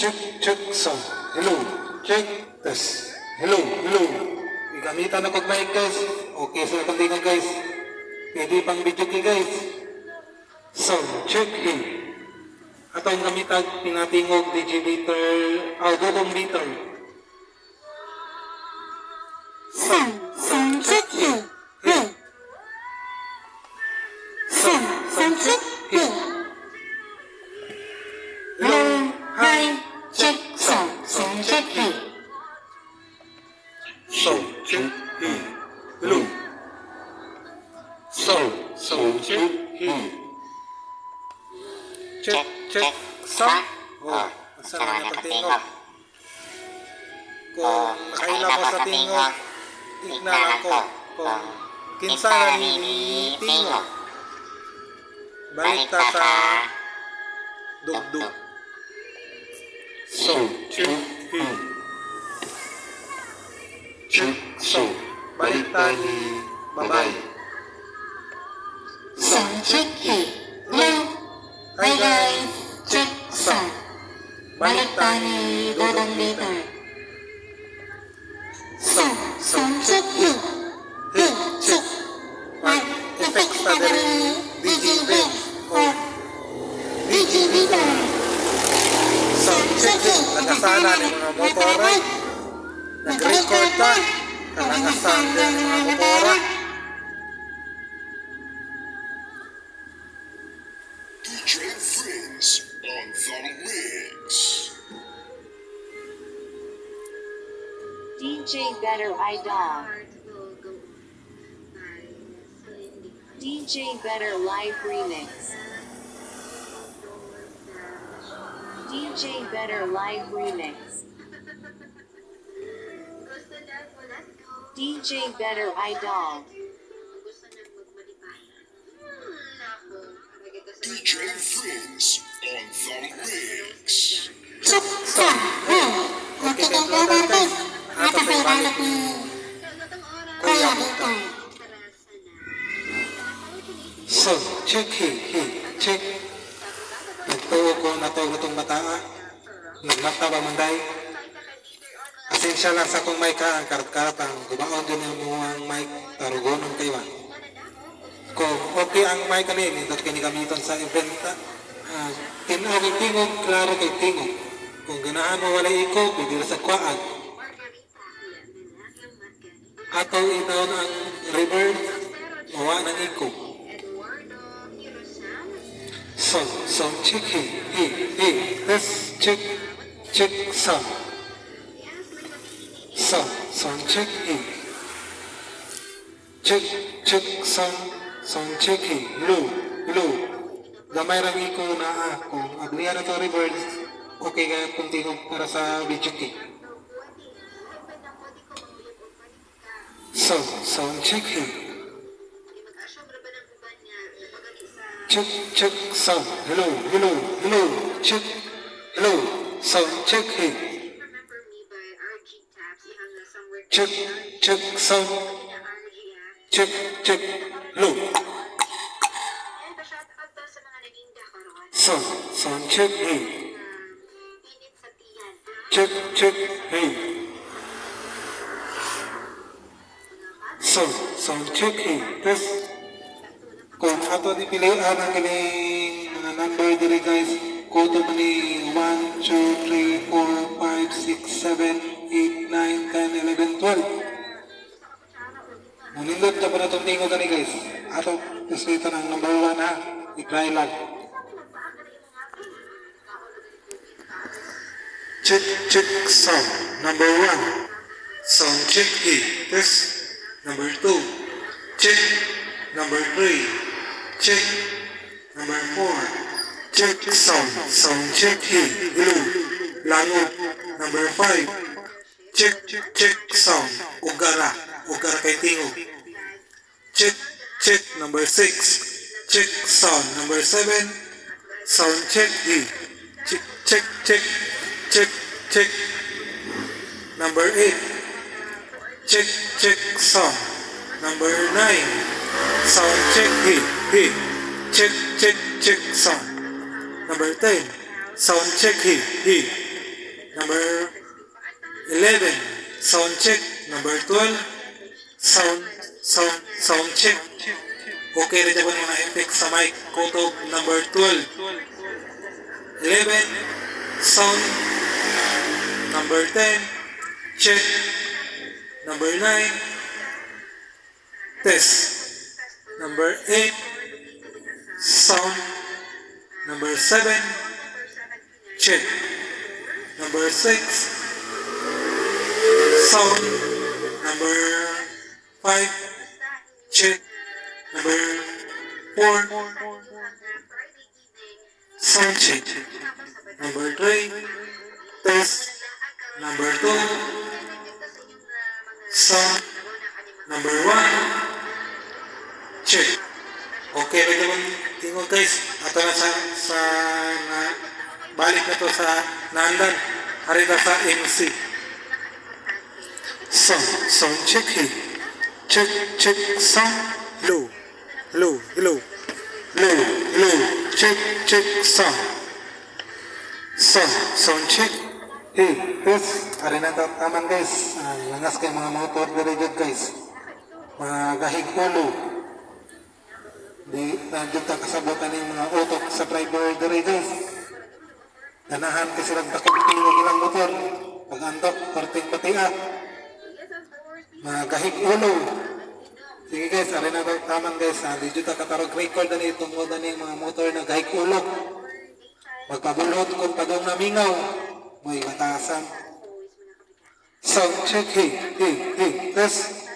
Check, check, sound. Hello. Check, test. Hello, hello. Igamitan na pag mic guys. Okay sa kandingan guys. Pwede pang video key guys. Sound, check, in. At ang gamitan, pinatingog, digimeter, ah, dudong meter. Sound, sound check. Here. Sound, sound check here. Sound, sound, check, in. Check, check, sound. Oh, asa na nga pagtingog. Kung nakaila ko sa tingog, tignan ako. Kung kinsa na ni tingog. Balik ta sa dugdug. Sound, check, in. Check, sound. Balik ta ni babay. Sound check here. Low. Hi guys, check sound. Balik tani dodong meter. Sound, sound check here. Here, check. Mic effects pa dari DJ Bass o DJ Vita. Sound check, in. Nakasana ni mga motora. Nag-record ta. Nakasana ni mga motora. On the mix. DJ Better Idol. DJ Better Live Remix. DJ Better Live Remix. DJ Better Idol. DJ mix. Check sound. Here. Okay kang cover guys. Ata sa ibalot ni Kuya Victor. Sound check, in. Hey, check. Nagtuo ko na to itong bataa. Nagmata ba man day? Asensya lang sa kong mic ha, ang karat-karat ang gumaon din ang mga mic, tarugonon kayo. Kung okay ang mic kanil, nindot kini gamiton sa event. Uh, tinaw kay tingog, klaro kay tingog. Kung ganahan mo wala iko, na sa kwaan. Ataw itaw ang reverb, mawa ng iko. Sound, sound check, hey, hey, hey, let's check, check sound. Sound, sound check, hey. Check, check sound, sound check, hey, low, low. Gamay rang iko na kung agliya na to reverb, okay ka tingog para sa video key. Sound, sound check, hey. Check, check, sound. Hello, hello, hello. Check, hello. Sound, check, hey. Check, check, sound. Check, check, hello. Sound, sound, check, hey. Check, check, hey. Sound, sound, check, hey. Test. Kung ato ni pilihan ang kining mga number diri guys, kuto man ni 1, 2, 3, 4, 5, 6, 7, 8, 9, 10, 11, 12. Munindot na pa na itong tingo guys. Ato, gusto ito ng number 1 ha. I-try lang. Check, check, sound. Number 1. Sound check A. Test. Number 2. Check. Number 3. Check. Number 4. Check sound. Sound check A. Hello. Lango. Number 5. Check, check sound. Ugara. Ugara kay tingog. Check, check. Number 6. Check sound. Number 7. Sound check A. Check, check, check. Check, check. Number 8. Check, check sound. Number 9. Sound check he, he. Check, check, check sound. Number 10. Sound check he, he. Number 11, sound check. Number 12, sound, sound, sound check. Okay rin po mga effects sa mic. Kutob number 12. 11, sound. Number 10, check. Number 9, test. Number 8, sound. Number 7, check. Number 6, sound. Number 5, check. Number 4, sound check. Number 3, test. Number 2, sound. Number 1, check. Okay, rin naman tingog guys. Ato na sa, sa na, balik na to sa naandan. Harita sa MC. Sound, sound check here. Check, check, sound. Low, low, low. Low, low. Check, check, sound. Sound, sound check. Hey, yes. Ari na taman guys. Ah, langas kay mga motor diri jud guys. Mga gahig ulo. Di, nandiyan ta kasabutan yung mga utok sa driver diri guys. Ganahan kasi lang takot tingog ilang motor. Pag antok, korting batia. Mga gahig. Sige guys, ari na taman guys. Ah, di jud ta katarog record na ni tungod na ni mga motor na gahig ulo. Magpabulot kung padong namingaw. Boy, matasan. Sound check, hey, hey, hey, test.